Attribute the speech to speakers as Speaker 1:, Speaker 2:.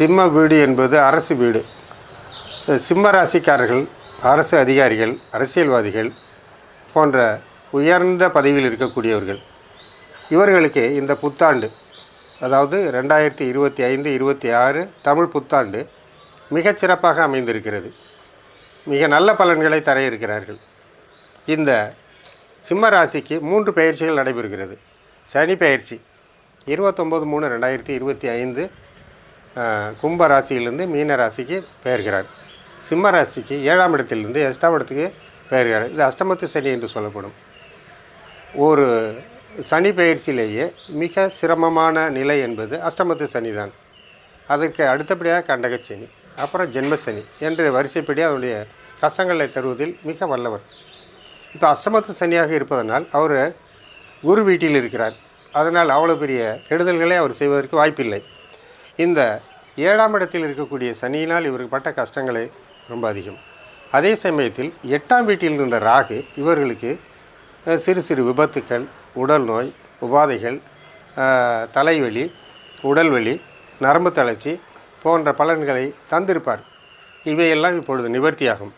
Speaker 1: சிம்ம வீடு என்பது அரசு வீடு. சிம்ம ராசிக்காரர்கள் அரசு அதிகாரிகள் அரசியல்வாதிகள் போன்ற உயர்ந்த பதவியில் இருக்கக்கூடியவர்கள். இவர்களுக்கு இந்த புத்தாண்டு அதாவது ரெண்டாயிரத்தி இருபத்தி ஐந்து இருபத்தி ஆறு தமிழ் புத்தாண்டு மிகச்சிறப்பாக அமைந்திருக்கிறது. மிக நல்ல பலன்களை தர இருக்கிறார்கள். இந்த சிம்ம ராசிக்கு மூன்று பயிற்சிகள் நடைபெறுகிறது. சனி பயிற்சி இருபத்தொம்போது மூணு ரெண்டாயிரத்தி இருபத்தி ஐந்து கும்ப ராசியிலிருந்து மீன ராசிக்கு பெயர்கிறார். சிம்ம ராசிக்கு ஏழாம் இடத்திலிருந்து எட்டாம் இடத்துக்கு பெயர்கிறார். இது அஷ்டமத்து சனி என்று சொல்லப்படும். ஒரு சனி பயிற்சியிலேயே மிக சிரமமான நிலை என்பது அஷ்டமத்து சனி தான் அதற்கு அடுத்தபடியாக கண்டகச்சனி அப்புறம் ஜென்மசனி என்று வரிசைப்படி அவருடைய கஷ்டங்களை தருவதில் மிக வல்லவர். இப்போ அஷ்டமத்து சனியாக இருப்பதனால் அவர் குரு வீட்டில் இருக்கிறார். அதனால் அவ்வளோ பெரிய கெடுதல்களை அவர் செய்வதற்கு வாய்ப்பில்லை. இந்த ஏழாம் இடத்தில் இருக்கக்கூடிய சனியினால் இவருக்கு பட்ட கஷ்டங்களே ரொம்ப அதிகம். அதே சமயத்தில் எட்டாம் வீட்டில் இருந்த ராகு இவர்களுக்கு சிறு சிறு விபத்துக்கள் உடல் நோய் உபாதைகள் தலைவலி உடல்வலி நரம்பு தளர்ச்சி போன்ற பலன்களை தந்திருப்பார். இவையெல்லாம் இப்பொழுது நிவர்த்தியாகும்.